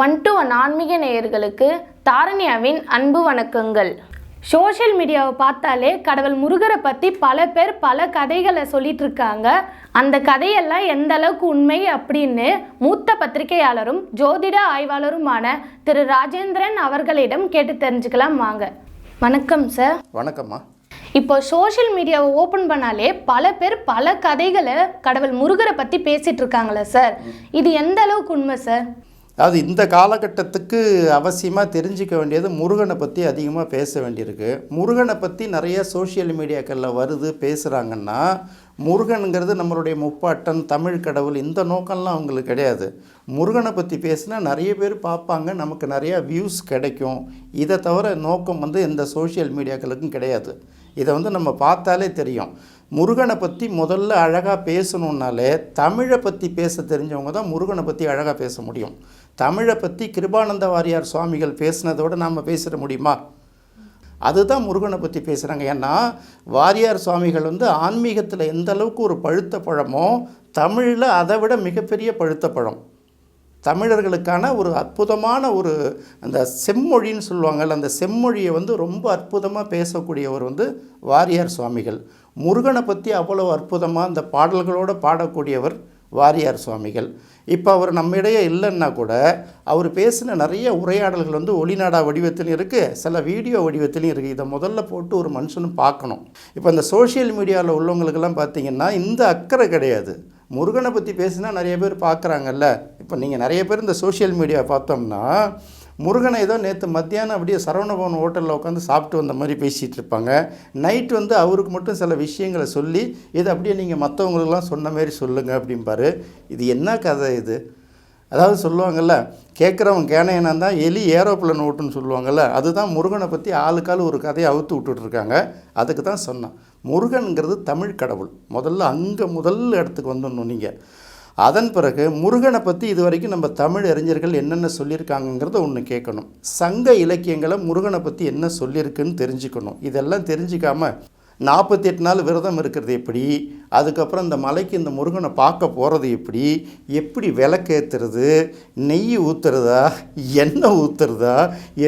One to one ஆன்மீக நேயர்களுக்கு தாரண்யாவின் அன்பு வணக்கங்கள். சோஷியல் மீடியாவை பார்த்தாலே கடவுள் முருகரை பற்றி பல பேர் பல கதைகளை சொல்லிட்டு இருக்காங்க அந்த கதையெல்லாம் எந்த அளவுக்கு உண்மை அப்படின்னு மூத்த பத்திரிகையாளரும் ஜோதிட ஆய்வாளருமான திரு ராஜேந்திரன் அவர்களிடம் கேட்டு தெரிஞ்சுக்கலாம் வாங்க. வணக்கம் சார். வணக்கம்மா. இப்போ சோஷியல் மீடியாவை ஓப்பன் பண்ணாலே பல பேர் பல கதைகளை கடவுள் முருகரை பற்றி பேசிட்டு இருக்காங்களே சார் இது எந்த அளவுக்கு உண்மை சார்? அது இந்த காலகட்டத்துக்கு அவசியமாக தெரிஞ்சிக்க வேண்டியது முருகனை பற்றி அதிகமாக பேச வேண்டியிருக்கு. முருகனை பற்றி நிறைய சோஷியல் மீடியாக்களில் வருது பேசுகிறாங்கன்னா முருகனுங்கிறது நம்மளுடைய முப்பாட்டன் தமிழ் கடவுள் இந்த நோக்கம்லாம் அவங்களுக்கு கிடையாது. முருகனை பற்றி பேசினா நிறைய பேர் பார்ப்பாங்க நமக்கு நிறையா வியூஸ் கிடைக்கும். இதை தவிர நோக்கம் வந்து எந்த சோஷியல் மீடியாக்களுக்கும் கிடையாது. இதை வந்து நம்ம பார்த்தாலே தெரியும். முருகனை பற்றி முதல்ல அழகாக பேசணுன்னாலே தமிழை பற்றி பேச தெரிஞ்சவங்க தான் முருகனை பற்றி அழகாக பேச முடியும். தமிழை பற்றி கிருபானந்த வாரியார் சுவாமிகள் பேசினதோடு நாம் பேசிட முடியுமா? அதுதான் முருகனை பற்றி பேசுகிறாங்க ஏன்னா வாரியார் சுவாமிகள் வந்து ஆன்மீகத்தில் எந்த அளவுக்கு ஒரு பழுத்த பழமோ தமிழில் அதை விட மிகப்பெரிய பழுத்த பழம். தமிழர்களுக்கான ஒரு அற்புதமான ஒரு அந்த செம்மொழின்னு சொல்லுவாங்கள்ல அந்த செம்மொழியை வந்து ரொம்ப அற்புதமாக பேசக்கூடியவர் வந்து வாரியார் சுவாமிகள். முருகனை பற்றி அவ்வளோ அற்புதமாக அந்த பாடல்களோடு பாடக்கூடியவர் வாரியார் சுவாமிகள். இப்போ அவர் நம்மிடையே இல்லைன்னா கூட அவர் பேசின நிறைய உரையாடல்கள் வந்து ஒளிநாடா வடிவத்திலையும் இருக்குது சில வீடியோ வடிவத்திலையும் இருக்குது இதை முதல்ல போட்டு ஒரு மனுஷனும் பார்க்கணும். இப்போ இந்த சோஷியல் மீடியாவில் உள்ளவங்களுக்கெல்லாம் பார்த்தீங்கன்னா இந்த அக்கறை கிடையாது. முருகனை பற்றி பேசினா நிறைய பேர் பார்க்குறாங்கல்ல. இப்போ நீங்கள் நிறைய பேர் இந்த சோஷியல் மீடியா பார்த்தோம்னா முருகனை ஏதோ நேற்று மத்தியானம் அப்படியே சரவணபவன் ஹோட்டலில் உட்காந்து சாப்பிட்டு வந்த மாதிரி பேசிகிட்டு இருப்பாங்க. நைட் வந்து அவருக்கு மட்டும் சில விஷயங்களை சொல்லி இதை அப்படியே நீங்கள் மற்றவங்களுக்கெல்லாம் சொன்ன மாதிரி சொல்லுங்கள் அப்படிம்பாரு. இது என்ன கதை இது? அதாவது சொல்லுவாங்கல்ல கேட்குறவன் கேனையனா தான் எலி ஏரோப்ளேன் ஓட்டுன்னு சொல்லுவாங்கள்ல அதுதான் முருகனை பற்றி ஆளுக்கால் ஒரு கதையை அவுத்து விட்டுட்ருக்காங்க அதுக்கு தான் சொன்னான். முருகனுங்கிறது தமிழ் கடவுள். முதல்ல அங்கே முதல் இடத்துக்கு வந்துடணும் நீங்கள் அதன் பிறகு முருகனை பற்றி இது வரைக்கும் நம்ம தமிழ் அறிஞர்கள் என்னென்ன சொல்லியிருக்காங்கங்கிறத ஒன்று கேட்கணும். சங்க இலக்கியங்களை முருகனை பற்றி என்ன சொல்லியிருக்குன்னு தெரிஞ்சுக்கணும். இதெல்லாம் தெரிஞ்சிக்காமல் நாற்பத்தி எட்டு நாள் விரதம் இருக்கிறது எப்படி? அதுக்கப்புறம் இந்த மலைக்கு இந்த முருகனை பார்க்க போகிறது எப்படி? எப்படி விளக்கேற்றுறது நெய் ஊற்றுறதா எண்ணெய் ஊற்றுறதா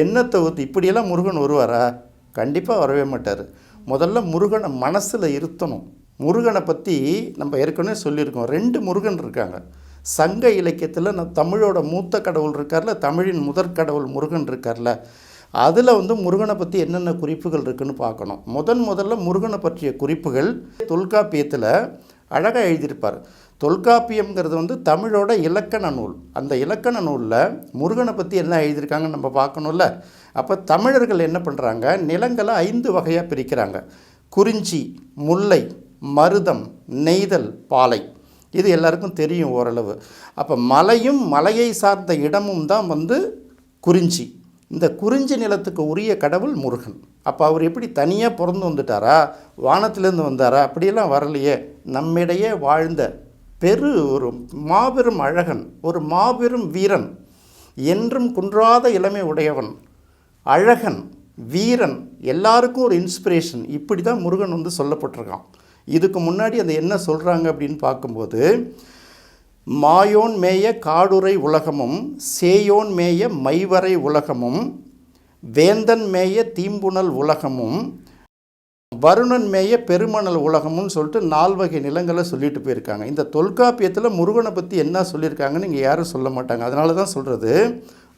எண்ணெத்தை ஊற்று இப்படியெல்லாம் முருகன் வருவாரா? கண்டிப்பாக வரவே மாட்டார். முதல்ல முருகனை மனசில் இருத்தணும். முருகனை பற்றி நம்ம ஏற்கனவே சொல்லியிருக்கோம். ரெண்டு முருகன் இருக்காங்க. சங்க இலக்கியத்தில் நான் தமிழோட மூத்த கடவுள் இருக்கார்ல தமிழின் முதற் கடவுள் முருகன் இருக்கார்ல. அதில் வந்து முருகனை பற்றி என்னென்ன குறிப்புகள் இருக்குன்னு பார்க்கணும். முதன் முதல்ல முருகனை பற்றிய குறிப்புகள் தொல்காப்பியத்தில் அழகாக எழுதியிருப்பார். தொல்காப்பியம்ங்கிறது வந்து தமிழோட இலக்கண நூல். அந்த இலக்கண நூலில் முருகனை பற்றி என்ன எழுதியிருக்காங்கன்னு நம்ம பார்க்கணும்ல. அப்போ தமிழர்கள் என்ன பண்ணுறாங்க நிலங்களை ஐந்து வகையாக பிரிக்கிறாங்க. குறிஞ்சி முல்லை மருதம் நெய்தல் பாலை. இது எல்லாருக்கும் தெரியும் ஓரளவு. அப்போ மலையும் மலையை சார்ந்த இடமும் தான் வந்து குறிஞ்சி. இந்த குறிஞ்சி நிலத்துக்கு உரிய கடவுள் முருகன். அப்போ அவர் எப்படி தனியாக பிறந்து வந்துட்டாரா? வானத்திலேருந்து வந்தாரா? அப்படியெல்லாம் வரலையே. நம்மிடையே வாழ்ந்த பெரு ஒரு மாபெரும் அழகன் ஒரு மாபெரும் வீரன் என்றும் குன்றாத இளமை உடையவன் அழகன் வீரன் எல்லாருக்கும் ஒரு இன்ஸ்பிரேஷன் இப்படி தான் முருகன் வந்து சொல்லப்பட்டிருக்கான். இதுக்கு முன்னாடி அதை என்ன சொல்கிறாங்க அப்படின்னு பார்க்கும்போது மாயோன் மேய காடுரை உலகமும் சேயோன் மேய மைவரை உலகமும் வேந்தன் மேய தீம்புணல் உலகமும் வருணன் மேய பெருமணல் உலகம்னு சொல்லிட்டு நால்வகை நிலங்களை சொல்லிட்டு போயிருக்காங்க. இந்த தொல்காப்பியத்தில் முருகனை பற்றி என்ன சொல்லியிருக்காங்கன்னு இங்கே யாரும் சொல்ல மாட்டாங்க. அதனால தான் சொல்கிறது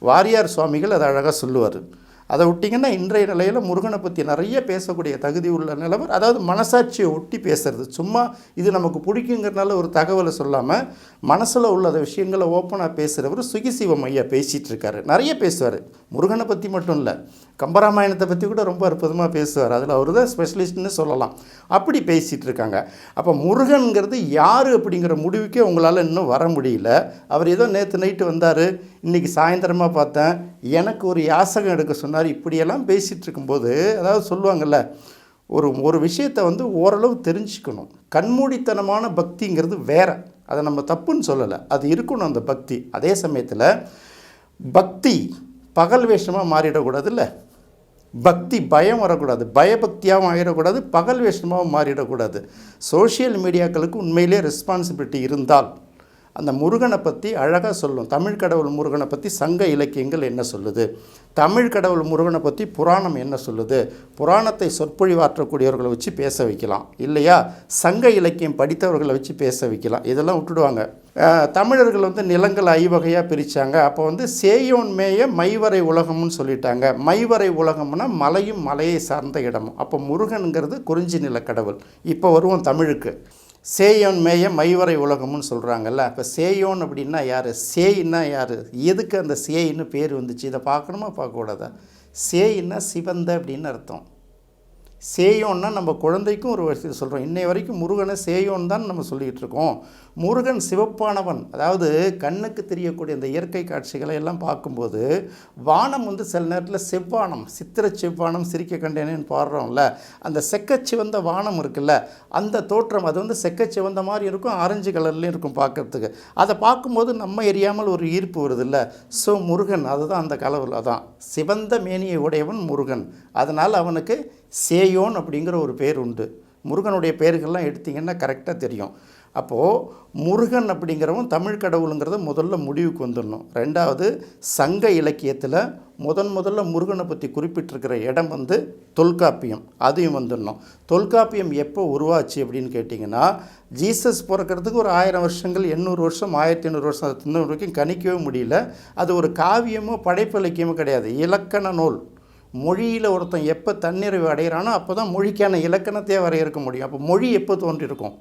வாரியார் சுவாமிகள் அதை அழகாக சொல்லுவார். அதை விட்டிங்கன்னா இன்றைய நிலையில் முருகனை பற்றி நிறைய பேசக்கூடிய தகுதி உள்ள நிலவர். அதாவது மனசாட்சியை ஒட்டி பேசுறது. சும்மா இது நமக்கு பிடிக்குங்கிறனால ஒரு தகவலை சொல்லாமல் மனசில் உள்ள விஷயங்களை ஓப்பனாக பேசுகிறவர் சுகிசிவம் ஐயா பேசிகிட்டு இருக்காரு. நிறைய பேசுவார். முருகனை பற்றி மட்டும் இல்லை. கம்பராமாயணத்தை பற்றி கூட ரொம்ப அற்புதமாக பேசுவார். அதில் அவர் தான் ஸ்பெஷலிஸ்ட்னு சொல்லலாம். அப்படி பேசிகிட்டு இருக்காங்க. அப்போ முருகன்கிறது யார் அப்படிங்கிற முடிவுக்கே உங்களால் இன்னும் வர முடியல. அவர் ஏதோ நேற்று நைட்டு வந்தார். இன்றைக்கி சாயந்தரமாக பார்த்தேன். எனக்கு ஒரு யாசகம் எடுக்க சொன்னார். இப்படியெல்லாம் பேசிகிட்டு இருக்கும்போது அதாவது சொல்லுவாங்கள்ல ஒரு ஒரு விஷயத்தை வந்து ஓரளவு தெரிஞ்சுக்கணும். கண்மூடித்தனமான பக்திங்கிறது வேற. அதை நம்ம தப்புன்னு சொல்லலை. அது இருக்கணும் அந்த பக்தி. அதே சமயத்தில் பக்தி பகல் வேஷமாக மாறிடக்கூடாதுல்ல? பக்தி பயம் வரக்கூடாது. பயபக்தியாகவும் ஆகிடக்கூடாது. பகல் வேஷமாகவும் மாறிடக்கூடாது. சோஷியல் மீடியாக்களுக்கு உண்மையிலே ரெஸ்பான்சிபிலிட்டி இருந்தால் அந்த முருகனை பற்றி அழகாக சொல்லும். தமிழ் கடவுள் முருகனை பற்றி சங்க இலக்கியங்கள் என்ன சொல்லுது? தமிழ் கடவுள் முருகனை பற்றி புராணம் என்ன சொல்லுது? புராணத்தை சொற்பொழிவாற்றக்கூடியவர்களை வச்சு பேச வைக்கலாம். இல்லையா? சங்க இலக்கியம் படித்தவர்களை வச்சு பேச வைக்கலாம். இதெல்லாம் விட்டுடுவாங்க. தமிழர்கள் வந்து நிலங்கள் ஐவகையாக பிரித்தாங்க அப்போ வந்து சேயோன் மேய மைவரை உலகம்னு சொல்லிட்டாங்க. மைவரை உலகம்னா மலையும் மலையை சார்ந்த இடமும். அப்போ முருகனுங்கிறது குறிஞ்சி நில கடவுள். இப்போ வருவோம் தமிழுக்கு. சேயோன் மேய மைவரை உலகம்னு சொல்கிறாங்கல்ல இப்போ சேயோன் அப்படின்னா யார்? சேயின்னா யார்? எதுக்கு அந்த சேயின்னு பேர் வந்துச்சு? இதை பார்க்கணுமா? பார்க்கக்கூடாதா? சேயின்னா சிவந்த அப்படின்னு அர்த்தம். சேயோன்னா நம்ம குழந்தைக்கும் ஒரு விஷயம் சொல்கிறோம் இன்னை வரைக்கும் முருகனை சேயோன் தான் நம்ம சொல்லிகிட்டு இருக்கோம். முருகன் சிவப்பானவன். அதாவது கண்ணுக்கு தெரியக்கூடிய இந்த இயற்கை காட்சிகளை எல்லாம் பார்க்கும்போது வானம் வந்து சில நேரத்தில் செவ்வானம் சித்திர செவ்வானம் சிரிக்க கண்டேனேன்னு பாடுறோம்ல. அந்த செக்கச்சிவந்த வானம் இருக்குல்ல அந்த தோற்றம் அது வந்து செக்கச்சிவந்த மாதிரி இருக்கும் ஆரஞ்சு கலர்லேயும் இருக்கும் பார்க்கறதுக்கு. அதை பார்க்கும்போது நம்ம எரியாமல் ஒரு ஈர்ப்பு வருது இல்லை ஸோ முருகன் அதுதான் அந்த கலவில் அதான் சிவந்த மேனியை உடையவன் முருகன். அதனால் அவனுக்கு சேயோன் அப்படிங்கிற ஒரு பேர் உண்டு. முருகனுடைய பேர்கள்லாம் எடுத்திங்கன்னா கரெக்டாக தெரியும். அப்போது முருகன் அப்படிங்கிறவன் தமிழ் கடவுளுங்கிறத முதல்ல முடிவுக்கு வந்துடணும். ரெண்டாவது சங்க இலக்கியத்தில் முதன் முதல்ல முருகனை பற்றி குறிப்பிட்டிருக்கிற இடம் வந்து தொல்காப்பியம். அதையும் வந்துடணும். தொல்காப்பியம் எப்போ உருவாச்சு அப்படின்னு கேட்டிங்கன்னா ஜீசஸ் பிறக்கிறதுக்கு ஒரு ஆயிரம் வருஷங்கள் எண்ணூறு வருஷம் ஆயிரத்தி ஐநூறு வருஷம் வரைக்கும் கணிக்கவே முடியல. அது ஒரு காவியமோ படைப்பிலக்கியமோ கிடையாது. இலக்கண நூல். மொழியில் ஒருத்தன் எப்போ தன்னிறைவு அடைகிறானோ அப்போ தான் மொழிக்கான இலக்கணத்தையே வரையறுக்க முடியும். அப்போ மொழி எப்போ தோன்றியிருக்கும்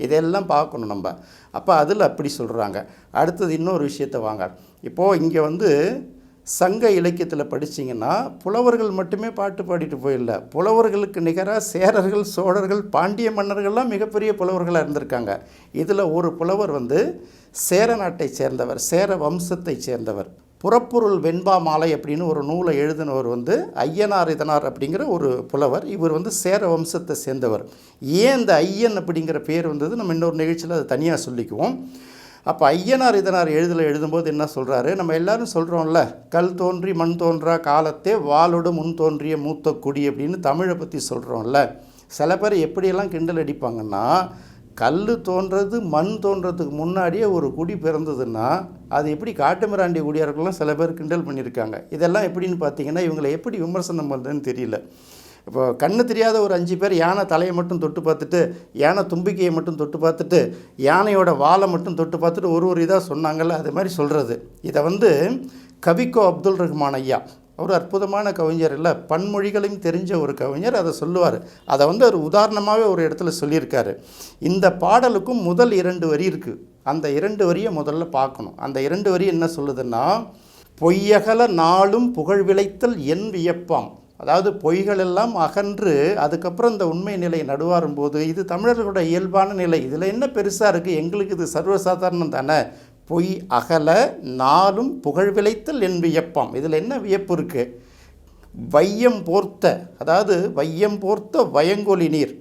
இதெல்லாம் பார்க்கணும் நம்ம. அப்போ அதில் அப்படி சொல்கிறாங்க அடுத்தது இன்னொரு விஷயத்தை வாங்க இப்போது இங்கே வந்து சங்க இலக்கியத்தில் படிச்சிங்கன்னா புலவர்கள் மட்டுமே பாட்டு பாடிட்டு போயிடல புலவர்களுக்கு நிகராக சேரர்கள் சோழர்கள் பாண்டிய மன்னர்கள்லாம் மிகப்பெரிய புலவர்களாக இருந்திருக்காங்க. இதில் ஒரு புலவர் வந்து சேர நாட்டை சேர்ந்தவர் சேர வம்சத்தை சேர்ந்தவர். புறப்பொருள் வெண்பா மாலை அப்படின்னு ஒரு நூலை எழுதினவர் வந்து ஐயனார் இதனார் அப்படிங்கிற ஒரு புலவர். இவர் வந்து சேர வம்சத்தை சேர்ந்தவர். ஏன் இந்த ஐயன் அப்படிங்கிற பேர் வந்தது? நம்ம இன்னொரு நிகழ்ச்சியில் அதை தனியாக சொல்லிக்குவோம். அப்போ ஐயனார் இதனார் எழுதல எழுதும்போது என்ன சொல்கிறாரு நம்ம எல்லாரும் சொல்கிறோம்ல கல் தோன்றி மண் தோன்றா காலத்தே வாளோடு முன் தோன்றிய மூத்த குடி அப்படின்னு தமிழை பற்றி சொல்கிறோம்ல சில பேர் எப்படியெல்லாம் கிண்டல் அடிப்பாங்கன்னா கல் தோன்றது மண் தோன்றதுக்கு முன்னாடியே ஒரு குடி பிறந்ததுன்னா அது எப்படி காட்டுமிராண்டி குடியார்கள்லாம் சில பேர் கிண்டல் பண்ணியிருக்காங்க. இதெல்லாம் எப்படின்னு பார்த்தீங்கன்னா இவங்களை எப்படி விமர்சனம் பண்ணுறதுன்னு தெரியல. இப்போ கண்ணு தெரியாத ஒரு அஞ்சு பேர் யானை தலையை மட்டும் தொட்டு பார்த்துட்டு யானை தும்பிக்கையை மட்டும் தொட்டு பார்த்துட்டு யானையோட வாலை மட்டும் தொட்டு பார்த்துட்டு ஒரு ஒரு இதாக சொன்னாங்கல்ல அது மாதிரி சொல்கிறது இதை வந்து கவிக்கோ அப்துல் ரஹ்மான் ஐயா. அவர் அற்புதமான கவிஞர் இல்லை பன்மொழிகளையும் தெரிஞ்ச ஒரு கவிஞர் அதை சொல்லுவார். அதை வந்து ஒரு உதாரணமாகவே ஒரு இடத்துல சொல்லியிருக்காரு. இந்த பாடலுக்கும் முதல் இரண்டு வரி இருக்குது அந்த இரண்டு வரியை முதல்ல பார்க்கணும். அந்த இரண்டு வரி என்ன சொல்லுதுன்னா பொய்யகல நாளும் புகழ் விளைத்தல் என் வியப்பாம். அதாவது பொய்களெல்லாம் அகன்று அதுக்கப்புறம் இந்த உண்மை நிலை நடுவாரும் போது இது தமிழர்களோட இயல்பான நிலை. இதில் என்ன பெருசாக இருக்குது எங்களுக்கு இது சர்வசாதாரணம் தானே? பொய் அகல நாளும் புகழ் விளைத்தல் என் வியப்பாம் இதில் என்ன வியப்பு இருக்குது வையம் போர்த்த அதாவது வையம் போர்த்த வயங்கொலி நீர்.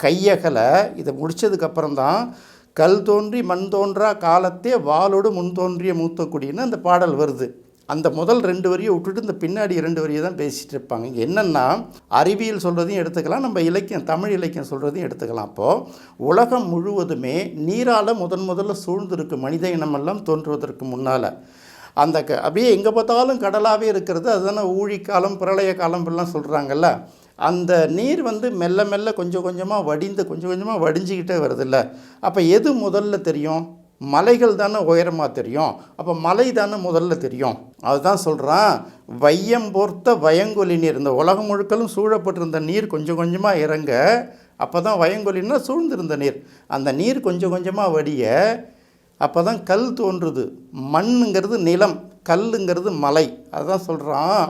கையகல இதை முடித்ததுக்கப்புறம் தான் கல் தோன்றி மண் தோன்றா காலத்தே வாளோடு முன் தோன்றிய மூத்த குடின்னு அந்த பாடல் வருது. அந்த முதல் ரெண்டு வரியை விட்டுட்டு இந்த பின்னாடி இரண்டு வரியை தான் பேசிகிட்டு இருப்பாங்க. என்னென்னா அறிவியல் சொல்கிறதையும் எடுத்துக்கலாம் நம்ம இலக்கியம் தமிழ் இலக்கியம் சொல்கிறதையும் எடுத்துக்கலாம். அப்போது உலகம் முழுவதுமே நீரால் முதன் முதல்ல சூழ்ந்திருக்கு மனித இனமெல்லாம் தோன்றுவதற்கு முன்னால். அந்த க அப்படியே எங்கே பார்த்தாலும் கடலாகவே இருக்கிறது. அதுதானே ஊழிக்காலம் பிரளய காலம் எல்லாம் சொல்கிறாங்கல்ல அந்த நீர் வந்து மெல்ல மெல்ல கொஞ்சம் கொஞ்சமாக வடிந்து கொஞ்சம் கொஞ்சமாக வடிஞ்சிக்கிட்டே வருதில்ல. அப்போ எது முதல்ல தெரியும்? மலைகள் தானே உயரமாக தெரியும். அப்போ மலை தானே முதல்ல தெரியும். அதுதான் சொல்கிறான் வையம் போர்த்த வயங்கொலி நீர் இந்த உலகம் முழுக்கலும் சூழப்பட்டிருந்த நீர் கொஞ்சம் கொஞ்சமாக இறங்க அப்போ தான் வயங்கொலின்னா சூழ்ந்திருந்த நீர். அந்த நீர் கொஞ்சம் கொஞ்சமாக வடிய அப்போ தான் கல் தோன்றுது. மண்ணுங்கிறது நிலம் கல்லுங்கிறது மலை. அதுதான் சொல்கிறான்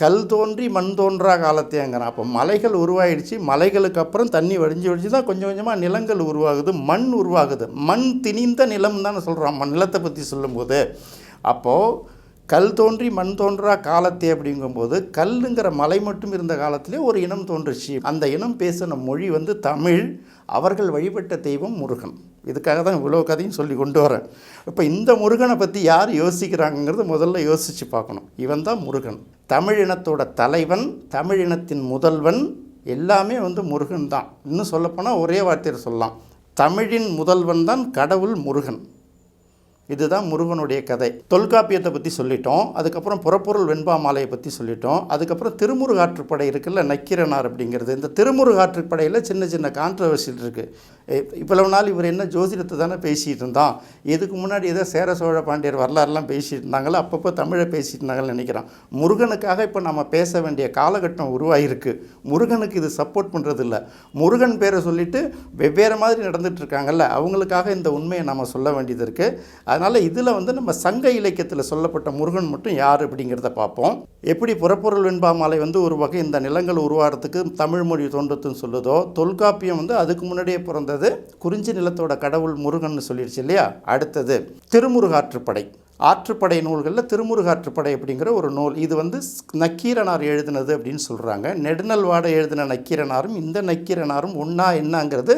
கல் தோன்றி மண் தோன்றா காலத்தேங்கிறான். அப்போ மலைகள் உருவாயிடுச்சு. மலைகளுக்கு அப்புறம் தண்ணி வடிஞ்சு வடிஞ்சு தான் கொஞ்சம் கொஞ்சமாக நிலங்கள் உருவாகுது. மண் உருவாகுது. மண் திணிந்த நிலம் தானே சொல்கிறான் மண் நிலத்தை பற்றி சொல்லும்போது. அப்போது கல் தோன்றி மண் தோன்றா காலத்தே அப்படிங்கும்போது கல்லுங்கிற மலை மட்டும் இருந்த காலத்திலே ஒரு இனம் தோன்றுச்சு. அந்த இனம் பேசின மொழி வந்து தமிழ். அவர்கள் வழிபட்ட தெய்வம் முருகன். இதுக்காக தான் இவ்வளோ கதையும் சொல்லி கொண்டு வரேன். இப்போ இந்த முருகனை பற்றி யார் யோசிக்கிறாங்கிறது முதல்ல யோசித்து பார்க்கணும். இவன் தான் முருகன். தமிழ் இனத்தோட தலைவன் தமிழ் இனத்தின் முதல்வன் எல்லாமே வந்து முருகன் தான். இன்னும் சொல்லப்போனால் ஒரே வார்த்தையில் சொல்லலாம். தமிழின் முதல்வன் தான் கடவுள் முருகன். இதுதான் முருகனுடைய கதை. தொல்காப்பியத்தை பற்றி சொல்லிட்டோம். அதுக்கப்புறம் புறப்பொருள் வெண்பா மாலையை பற்றி சொல்லிட்டோம். அதுக்கப்புறம் திருமுருகாற்றுப்படை இருக்குல்ல நக்கீரனார் அப்படிங்கிறது. இந்த திருமுருகாற்றுப்படையில் சின்ன சின்ன கான்ட்ரவர்சி இருக்குது இவ்வளவு நாள் இவர் என்ன ஜோதிடத்தை தானே பேசிகிட்டு இருந்தான். இதுக்கு முன்னாடி ஏதோ சேர சோழ பாண்டியர் வரலாறுலாம் பேசிகிட்டு இருந்தாங்களோ அப்பப்போ தமிழை பேசிட்டு இருந்தாங்கன்னு நினைக்கிறான். முருகனுக்காக இப்போ நம்ம பேச வேண்டிய காலகட்டம் உருவாகிருக்கு முருகனுக்கு இது சப்போர்ட் பண்ணுறது இல்லை முருகன் பேரை சொல்லிட்டு வெவ்வேறு மாதிரி நடந்துகிட்ருக்காங்கல்ல அவங்களுக்காக இந்த உண்மையை நம்ம சொல்ல வேண்டியது இருக்குது அதனால் இதில் வந்து நம்ம சங்க இலக்கியத்தில் சொல்லப்பட்ட முருகன் மட்டும் யார் அப்படிங்கிறத பார்ப்போம். எப்படி புறப்பொருள் வெண்பா மாலை வந்து ஒரு வகை இந்த நிலங்கள் உருவாகிறதுக்கு தமிழ் மொழி தோன்றத்துன்னு சொல்லுதோ தொல்காப்பியம் வந்து அதுக்கு முன்னாடியே பிறந்த பிறந்தது குறிஞ்சி நிலத்தோட கடவுள் முருகன் சொல்லிடுச்சு இல்லையா? அடுத்தது திருமுருகாற்றுப்படை. ஆற்றுப்படை நூல்களில் திருமுருகாற்றுப்படை அப்படிங்கிற ஒரு நூல். இது வந்து நக்கீரனார் எழுதினது அப்படின்னு சொல்கிறாங்க நெடுநல்வாடை எழுதின நக்கீரனாரும் இந்த நக்கீரனாரும் ஒன்றா என்னங்கிறது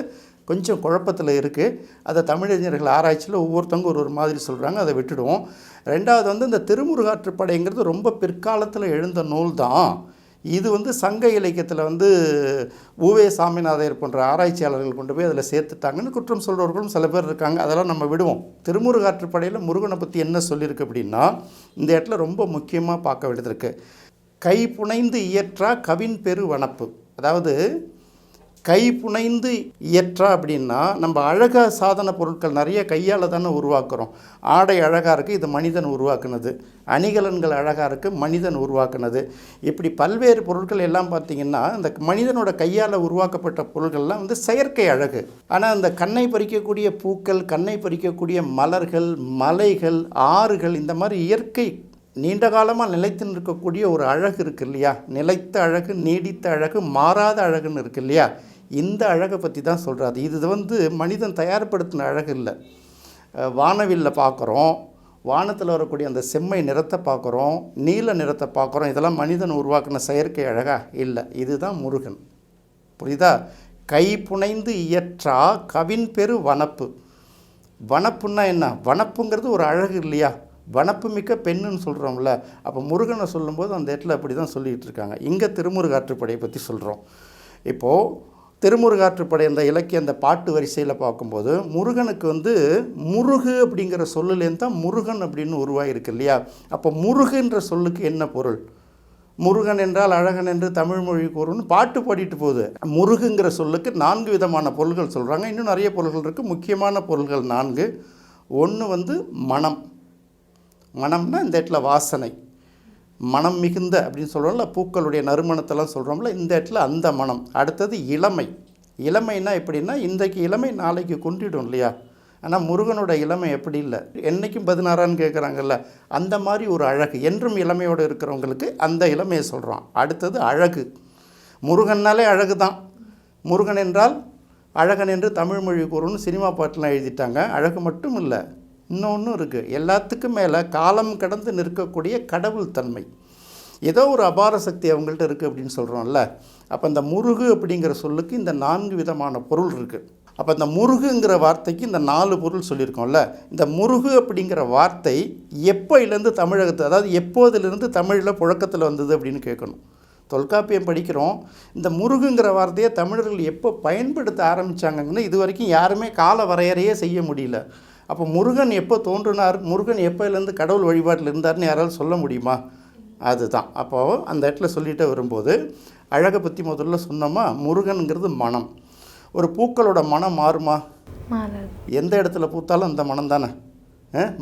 கொஞ்சம் குழப்பத்தில் இருக்குது அதை தமிழறிஞர்கள் ஆராய்ச்சியில் ஒவ்வொருத்தவங்க ஒரு ஒரு மாதிரி சொல்கிறாங்க அதை விட்டுடுவோம். ரெண்டாவது வந்து இந்த திருமுருகாற்றுப்படைங்கிறது ரொம்ப பிற்காலத்தில் எழுந்த நூல் தான் இது வந்து சங்க இலக்கியத்தில் வந்து ஊவே சாமிநாதையர் போன்ற ஆராய்ச்சியாளர்கள் கொண்டு போய் அதில் சேர்த்துட்டாங்கன்னு குற்றம் சொல்கிறவர்களும் சில பேர் இருக்காங்க. அதெல்லாம் நம்ம விடுவோம். திருமுருகாற்றுப்படையில் முருகனை பற்றி என்ன சொல்லியிருக்கு அப்படின்னா இந்த இடத்துல ரொம்ப முக்கியமாக பார்க்க வேண்டியது இருக்குது கை புனைந்து இயற்றா கவின் பெரு வனப்பு. அதாவது கை புனைந்து இயற்றா அப்படின்னா நம்ம அழகாக சாதன பொருட்கள் நிறைய கையால் தானே உருவாக்குறோம். ஆடை அழகாக இருக்குது இது மனிதன் உருவாக்குனது. அணிகலன்கள் அழகாக இருக்குது மனிதன் உருவாக்குனது. இப்படி பல்வேறு பொருட்கள் எல்லாம் பார்த்திங்கன்னா இந்த மனிதனோட கையால் உருவாக்கப்பட்ட பொருட்கள்லாம் வந்து செயற்கை அழகு. ஆனால் இந்த கண்ணை பறிக்கக்கூடிய பூக்கள் கண்ணை பறிக்கக்கூடிய மலர்கள் மலைகள் ஆறுகள் இந்த மாதிரி இயற்கை நீண்ட காலமாக நிலைத்து நிற்கக்கூடிய ஒரு அழகு இருக்கு இல்லையா? நிலைத்த அழகு நீடித்த அழகு மாறாத அழகுன்னு இருக்கு இல்லையா? இந்த அழகை பற்றி தான் சொல்கிறாரு இது வந்து மனிதன் தயார்படுத்தின அழகு இல்லை. வானவில்ல பார்க்குறோம் வானத்தில் வரக்கூடிய அந்த செம்மை நிறத்தை பார்க்குறோம் நீல நிறத்தை பார்க்குறோம் இதெல்லாம் மனிதன் உருவாக்கின செயற்கை அழகா இல்லை. இதுதான் முருகன். புரியுதா? கை புனைந்து இயற்றா கவின் பெரு வனப்பு. வனப்புன்னா என்ன? வனப்புங்கிறது ஒரு அழகு இல்லையா? வனப்புமிக்க பெண்ணுன்னு சொல்கிறோம்ல அப்போ முருகனை சொல்லும்போது அந்த இடத்துல அப்படி தான் சொல்லிகிட்டு இருக்காங்க. இங்கே திருமுருகாற்றுப்படையை பற்றி சொல்கிறோம் இப்போது திருமுருகாற்றுப்படை அந்த இலக்கிய அந்த பாட்டு வரிசையில் பார்க்கும்போது முருகனுக்கு வந்து முருகு அப்படிங்கிற சொல்லுலேருந்து தான் முருகன் அப்படின்னு உருவாகிருக்கு இல்லையா? அப்போ முருகுன்ற சொல்லுக்கு என்ன பொருள்? முருகன் என்றால் அழகன் என்று தமிழ் மொழி கூறுன்னு பாட்டு பாடிட்டு போகுது. முருகுங்கிற சொல்லுக்கு நான்கு விதமான பொருள்கள் சொல்கிறாங்க இன்னும் நிறைய பொருள்கள் இருக்குது முக்கியமான பொருள்கள் நான்கு. ஒன்று வந்து மனம். மனம்னா இந்த இடத்துல வாசனை. மனம் மிகுந்த அப்படின்னு சொல்கிறோம்ல பூக்களுடைய நறுமணத்தெல்லாம் சொல்கிறோம்ல இந்த இடத்துல அந்த மனம். அடுத்தது இளமை. இளமைனா எப்படின்னா இன்றைக்கு இளமை நாளைக்கு குன்றிடும் இல்லையா? ஆனால் முருகனோட இளமை எப்படி இல்லை. என்றைக்கும் பதினாறான்னு கேட்குறாங்கல்ல அந்த மாதிரி ஒரு அழகு. என்றும் இளமையோடு இருக்கிறவங்களுக்கு அந்த இளமையை சொல்கிறோம் அடுத்தது அழகு. முருகன்னாலே அழகு தான் முருகன் என்றால் அழகன் என்று தமிழ் மொழி கூறுன்னு சினிமா பாட்டெலாம் எழுதிட்டாங்க. அழகு மட்டும் இல்லை இன்னொன்றும் இருக்குது எல்லாத்துக்கும் மேலே காலம் கடந்து நிற்கக்கூடிய கடவுள் தன்மை. ஏதோ ஒரு அபார சக்தி அவங்கள்ட்ட இருக்குது அப்படின்னு சொல்கிறோம்ல அப்போ இந்த முருகு அப்படிங்கிற சொல்லுக்கு இந்த நான்கு விதமான பொருள் இருக்குது அப்போ இந்த முருகுங்கிற வார்த்தைக்கு இந்த நாலு பொருள் சொல்லியிருக்கோம்ல. இந்த முருகு அப்படிங்கிற வார்த்தை எப்போயிலேருந்து தமிழகத்து அதாவது எப்போதிலிருந்து தமிழில் புழக்கத்தில் வந்தது அப்படின்னு கேட்கணும். தொல்காப்பியம் படிக்கிறோம். இந்த முருகுங்கிற வார்த்தையை தமிழர்கள் எப்போ பயன்படுத்த ஆரம்பித்தாங்கன்னு இது வரைக்கும் யாருமே கால வரையறையே செய்ய முடியல. அப்போ முருகன் எப்போ தோன்றினார்? முருகன் எப்போலேருந்து கடவுள் வழிபாட்டில் இருந்தார்னு யாராவது சொல்ல முடியுமா? அதுதான். அப்போது அந்த இடத்துல சொல்லிட்டு வரும்போது அழகை பற்றி முதல்ல சொன்னோமா? முருகனுங்கிறது மனம். ஒரு பூக்களோட மனம் மாறுமா? எந்த இடத்துல பூத்தாலும் அந்த மனம் தானே?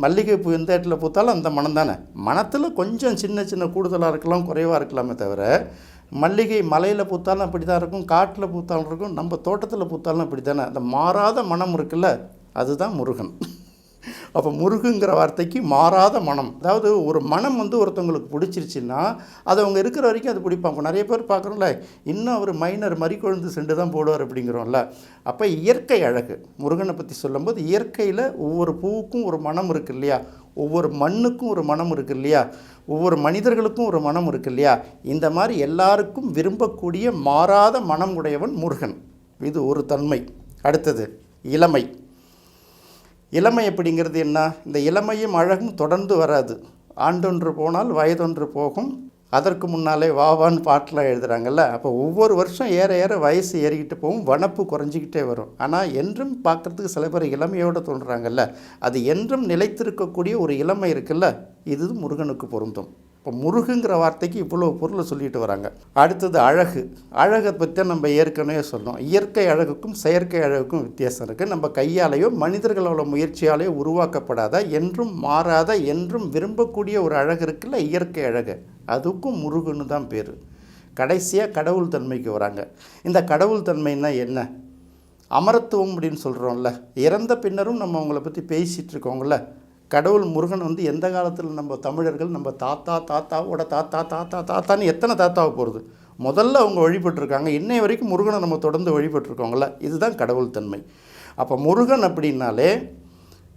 மல்லிகை பூ எந்த இடத்துல பூத்தாலும் அந்த மனம் தானே? மனத்தில் கொஞ்சம் சின்ன சின்ன கூடுதலாக இருக்கலாம் குறைவாக இருக்கலாமே தவிர மல்லிகை மலையில் பூத்தாலும் அப்படி தான் இருக்கும் காட்டில் பூத்தாலும் இருக்கும் நம்ம தோட்டத்தில் பூத்தாலும் அப்படி தானே அந்த மாறாத மனம் இருக்குல்ல அதுதான் முருகன். அப்போ முருகுங்கிற வார்த்தைக்கு மாறாத மனம். அதாவது ஒரு மனம் வந்து ஒருத்தவங்களுக்கு பிடிச்சிருச்சுன்னா அது அவங்க இருக்கிற வரைக்கும் அது பிடிப்பாங்க. நிறைய பேர் பார்க்குறோம்ல இன்னும் அவர் மைனர் மறிக்கொழுந்து சென்று தான் போடுவார் அப்படிங்கிறோம்ல. அப்போ இயற்கை அழகு. முருகனை பற்றி சொல்லும்போது இயற்கையில் ஒவ்வொரு பூவுக்கும் ஒரு மனம் இருக்கு இல்லையா? ஒவ்வொரு மண்ணுக்கும் ஒரு மனம் இருக்கு இல்லையா? ஒவ்வொரு மனிதர்களுக்கும் ஒரு மனம் இருக்கு இல்லையா? இந்த மாதிரி எல்லாருக்கும் விரும்பக்கூடிய மாறாத மனம் உடையவன் முருகன். இது ஒரு தன்மை. அடுத்தது இளமை. இளமை அப்படிங்கிறது என்ன? இந்த இளமையும் அழகும் தொடர்ந்து வராது. ஆண்டொன்று போனால் வயதொன்று போகும். அதற்கு முன்னாலே வாவான்னு பாட்டெலாம் எழுதுகிறாங்கல்ல அப்போ ஒவ்வொரு வருஷம் ஏற ஏற வயசு ஏறிக்கிட்டு போகும் வனப்பு குறைஞ்சிக்கிட்டே வரும். ஆனால் என்றும் பார்க்குறதுக்கு சில பேர் இளமையோடு தோன்றுறாங்கல்ல? அது என்றும் நிலைத்திருக்கக்கூடிய ஒரு இளமை இருக்குல்ல? இது முருகனுக்கு பொருந்தும். இப்போ முருகுங்கிற வார்த்தைக்கு இவ்வளோ பொருளை சொல்லிட்டு வராங்க. அடுத்தது அழகு. அழகை பற்றி நம்ம ஏற்கனவே சொன்னோம். இயற்கை அழகுக்கும் செயற்கை அழகுக்கும் வித்தியாசம் இருக்குது நம்ம கையாலேயோ மனிதர்களோட முயற்சியாலேயோ உருவாக்கப்படாத? என்றும் மாறாத? என்றும் விரும்பக்கூடிய ஒரு அழகு இருக்குல்ல? இயற்கை அழகு. அதுக்கும் முருகன்னு தான் பேர். கடைசியாக கடவுள் தன்மைக்கு வராங்க. இந்த கடவுள் தன்மைன்னா என்ன? அமரத்துவம் அப்படின்னு சொல்கிறோம்ல இறந்த பின்னரும் நம்ம அவங்கள பற்றி பேசிகிட்டு இருக்கோங்கள கடவுள் முருகன் வந்து எந்த காலத்தில் நம்ம தமிழர்கள் நம்ம தாத்தா தாத்தாவோட தாத்தா தாத்தா தாத்தான்னு எத்தனை தாத்தாவை போகிறது முதல்ல அவங்க வழிபட்டிருக்காங்க. இன்னை வரைக்கும் முருகனை நம்ம தொடர்ந்து வழிபட்டிருக்கோங்கள இதுதான் கடவுள் தன்மை. அப்போ முருகன் அப்படின்னாலே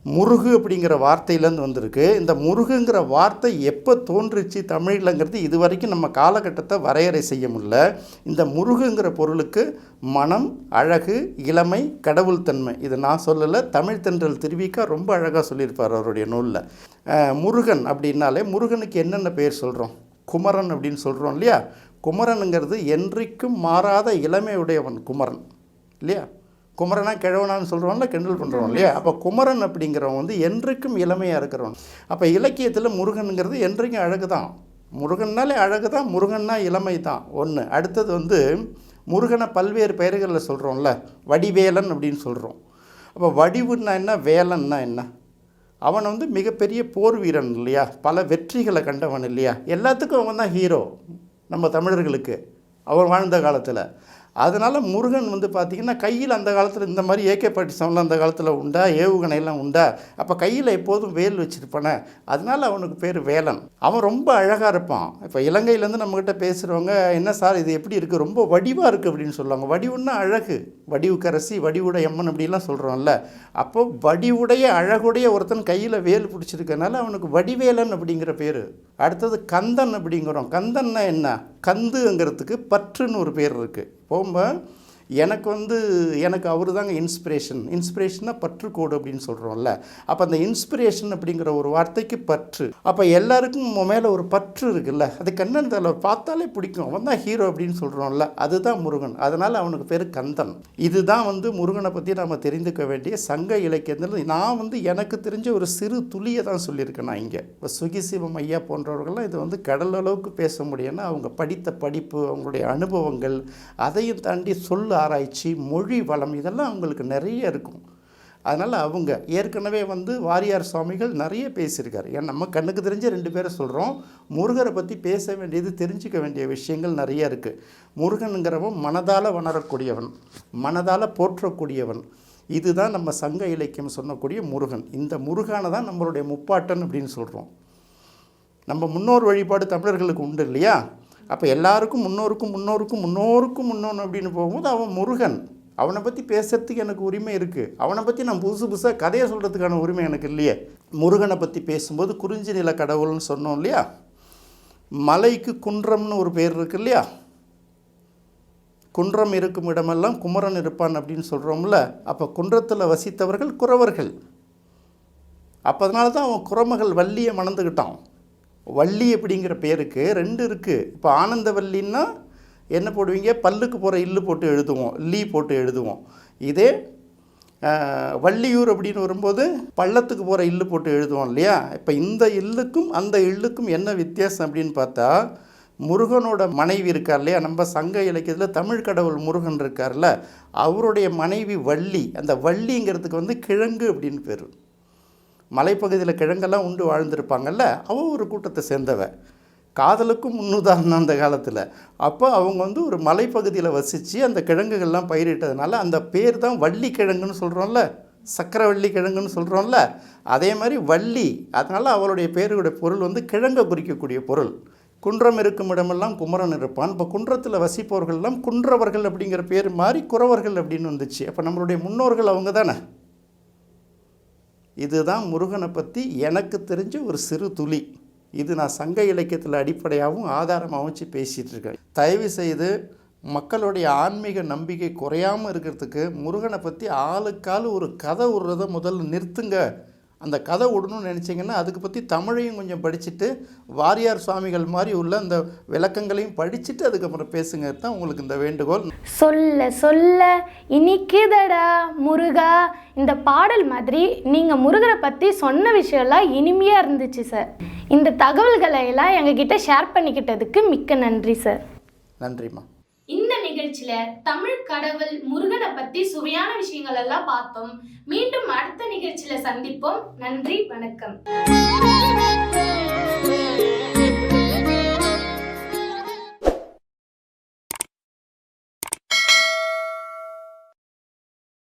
முருகு அப்படிங்கிற வார்த்தையிலேருந்து வந்திருக்கு. இந்த முருகுங்கிற வார்த்தை எப்போ தோன்றுச்சு தமிழிலங்கிறது இது வரைக்கும் நம்ம காலகட்டத்தை வரையறை செய்ய முடியல. இந்த முருகுங்கிற பொருளுக்கு மனம் அழகு இளமை கடவுள் தன்மை இது நான் சொல்லலை தமிழ் தென்றல் திருவிக்கா ரொம்ப அழகாக சொல்லியிருப்பார் அவருடைய நூலில். முருகன் அப்படின்னாலே முருகனுக்கு என்னென்ன பேர் சொல்கிறோம்? குமரன் அப்படின்னு சொல்கிறோம் இல்லையா? குமரனுங்கிறது என்றைக்கும் மாறாத இளமையுடையவன் குமரன் இல்லையா? குமரனா கிழவனான்னு சொல்கிறோம்ல கிண்டல் பண்ணுறோம் இல்லையா? அப்போ குமரன் அப்படிங்கிறவன் வந்து என்றைக்கும் இளமையாக இருக்கிறவன். அப்போ இலக்கியத்தில் முருகனுங்கிறது என்றைக்கும் அழகு தான் முருகன்னாலே அழகு தான் முருகன்னா இளமை தான் ஒன்று அடுத்தது வந்து முருகனை பல்வேறு பெயர்களில் சொல்கிறோம்ல வடிவேலன் அப்படின்னு சொல்கிறோம் அப்போ வடிவுன்னா என்ன வேலன்னா என்ன? அவன் வந்து மிகப்பெரிய போர் வீரன் இல்லையா? பல வெற்றிகளை கண்டவன் இல்லையா? எல்லாத்துக்கும் அவன் தான் ஹீரோ நம்ம தமிழர்களுக்கு. அவன் வாழ்ந்த காலத்தில். அதனால் முருகன் வந்து பார்த்திங்கன்னா கையில் அந்த காலத்தில் இந்த மாதிரி ஏகே பாட்டி சவுண்டில் அந்த காலத்தில் உண்டா? ஏவுகணையெல்லாம் உண்டா? அப்போ கையில் எப்போதும் வேல் வச்சுருப்பானே. அதனால் அவனுக்கு பேர் வேலன். அவன் ரொம்ப அழகாக இருப்பான். இப்போ இலங்கையிலேருந்து நம்மக்கிட்ட பேசுகிறவங்க என்ன சார் இது எப்படி இருக்குது ரொம்ப வடிவாக இருக்குது அப்படின்னு சொல்லுவாங்க. வடிவுன்னா அழகு. வடிவுக்கரசி வடிவுடைய அம்மன் அப்படிலாம் சொல்கிறோம்ல அப்போ வடிவுடைய அழகுடைய ஒருத்தன் கையில் வேல் பிடிச்சிருக்கனால அவனுக்கு வடிவேலன் அப்படிங்கிற பேர். அடுத்தது கந்தன் அப்படிங்கிறோம். கந்தன்னா என்ன? கந்துங்கிறதுக்கு பற்றுன்னு ஒரு பேர் இருக்குது போகும்போது எனக்கு வந்து எனக்கு அவர் தாங்க இன்ஸ்பிரேஷன் இன்ஸ்பிரேஷனாக பற்றுக்கோடு அப்படின்னு சொல்கிறோம்ல அப்போ அந்த இன்ஸ்பிரேஷன் அப்படிங்கிற ஒரு வார்த்தைக்கு பற்று. அப்போ எல்லாருக்கும் மேலே ஒரு பற்று இருக்குல்ல. அது கண்ணன் தலை பார்த்தாலே பிடிக்கும். அவன் தான் ஹீரோ அப்படின்னு சொல்கிறோம்ல அதுதான் முருகன். அதனால் அவனுக்கு பேர் கந்தன். இதுதான் வந்து முருகனை பற்றி நம்ம தெரிந்துக்க வேண்டிய சங்க இலக்கியத்தில் நான் வந்து எனக்கு தெரிஞ்ச ஒரு சிறு துளியை தான் சொல்லியிருக்கேன் நான் இங்கே. இப்போ சுகிசிவம் ஐயா போன்றவர்கள்லாம் இது வந்து கடல் அளவுக்கு பேச முடியும்னா அவங்க படித்த படிப்பு அவங்களுடைய அனுபவங்கள் அதையும் தாண்டி சொல்ல ஆராய்ச்சி மொழி வளம் இதெல்லாம் அவங்களுக்கு நிறைய இருக்கும். அதனால் அவங்க ஏற்கனவே வந்து வாரியார் சுவாமிகள் நிறைய பேசியிருக்காரு. ஏன் நம்ம கண்ணுக்கு தெரிஞ்ச ரெண்டு பேரை சொல்கிறோம் முருகரை பற்றி பேச வேண்டியது தெரிஞ்சுக்க வேண்டிய விஷயங்கள் நிறைய இருக்குது முருகனுங்கிறவன் மனதால் வணரக்கூடியவன் மனதால் போற்றக்கூடியவன். இதுதான் நம்ம சங்க இலக்கியம் சொன்னக்கூடிய முருகன். இந்த முருகனை தான் நம்மளுடைய முப்பாட்டன் அப்படின்னு சொல்கிறோம் நம்ம முன்னோர் வழிபாடு தமிழர்களுக்கு உண்டு இல்லையா? அப்போ எல்லாருக்கும் முன்னோருக்கும் முன்னோருக்கும் முன்னோருக்கும் முன்னோன் அப்படின்னு போகும்போது அவன் முருகன். அவனை பற்றி பேசுறதுக்கு எனக்கு உரிமை இருக்குது அவனை பற்றி நான் புதுசு புதுசாக கதையை சொல்கிறதுக்கான உரிமை எனக்கு இல்லையே. முருகனை பற்றி பேசும்போது குறிஞ்சி நில கடவுள்னு சொன்னோம் இல்லையா? மலைக்கு குன்றம்னு ஒரு பேர் இருக்கு இல்லையா? குன்றம் இருக்கும் இடமெல்லாம் குமரன் இருப்பான் அப்படின்னு சொல்கிறோம்ல அப்போ குன்றத்தில் வசித்தவர்கள் குறவர்கள். அப்போ அதனால தான் அவன் குறமகள் வள்ளியை மணந்துக்கிட்டான் வள்ளி அப்படிங்கிற பேருக்கு ரெண்டு இருக்குது இப்போ ஆனந்தவல்லின்னா என்ன போடுவீங்க? பல்லுக்கு போகிற இல்லு போட்டு எழுதுவோம். லீ போட்டு எழுதுவோம். இதே வள்ளியூர் அப்படின்னு வரும்போது பள்ளத்துக்கு போகிற இல்லு போட்டு எழுதுவோம் இல்லையா? இப்போ இந்த இல்லுக்கும் அந்த இல்லுக்கும் என்ன வித்தியாசம் அப்படின்னு பார்த்தா முருகனோட மனைவி இருக்கார் இல்லையா? நம்ம சங்க இலக்கியத்தில் தமிழ் கடவுள் முருகன் இருக்கார்ல. அவருடைய மனைவி வள்ளி. அந்த வள்ளிங்கிறதுக்கு வந்து கிழங்கு அப்படின்னு பேர். மலைப்பகுதியில் கிழங்கெல்லாம் உண்டு வாழ்ந்திருப்பாங்கல்ல அவ ஒரு கூட்டத்தை சேர்ந்தவ. காதலுக்கும் முன்னுதாரணம் அந்த காலத்தில். அப்போ அவங்க வந்து ஒரு மலைப்பகுதியில் வசித்து அந்த கிழங்குகள்லாம் பயிரிட்டதுனால அந்த பேர் தான் வள்ளி கிழங்குன்னு சொல்கிறோம்ல சக்கரவள்ளி கிழங்குன்னு சொல்கிறோம்ல அதே மாதிரி வள்ளி அதனால் அவளுடைய பேருடைய பொருள் வந்து கிழங்கை குறிக்கக்கூடிய பொருள். குன்றம் இருக்கும் இடமெல்லாம் குமரன் இருப்பான். இப்போ குன்றத்தில் வசிப்பவர்கள்லாம் குன்றவர்கள் அப்படிங்கிற பேர் மாதிரி குறவர்கள் அப்படின்னு வந்துச்சு. அப்போ நம்மளுடைய முன்னோர்கள் அவங்க தானே? இதுதான் முருகனை பற்றி எனக்கு தெரிஞ்ச ஒரு சிறு துளி. இது நான் சங்க இலக்கியத்தில் அடிப்படையாகவும் ஆதாரமாக வச்சு பேசிகிட்டு இருக்கேன். தயவு செய்து மக்களுடைய ஆன்மீக நம்பிக்கை குறையாமல் இருக்கிறதுக்கு முருகனை பற்றி ஆளுக்கால் ஒரு கதை விடுறத முதல்ல நிறுத்துங்க. அந்த கதை விடணும்னு நினச்சிங்கன்னா அதுக்கு பற்றி தமிழையும் கொஞ்சம் படிச்சுட்டு வாரியார் சுவாமிகள் மாதிரி உள்ள அந்த விளக்கங்களையும் படிச்சுட்டு அதுக்கப்புறம் பேசுங்க தான் உங்களுக்கு இந்த வேண்டுகோள். சொல்ல சொல்ல இனிக்குதடா முருகா. இந்த பாடல் மாதிரி நீங்கள் முருகரை பற்றி சொன்ன விஷயம்லாம் இனிமையாக இருந்துச்சு சார் இந்த தகவல்களை எல்லாம் எங்ககிட்ட ஷேர் பண்ணிக்கிட்டதுக்கு மிக்க நன்றி சார் நன்றிம்மா. நிகழ்ச்சியில தமிழ் கடவுள் முருகனை பத்தி சுவையான விஷயங்கள் எல்லாம் பார்த்தோம். மீண்டும் அடுத்த நிகழ்ச்சியில சந்திப்போம். நன்றி வணக்கம்.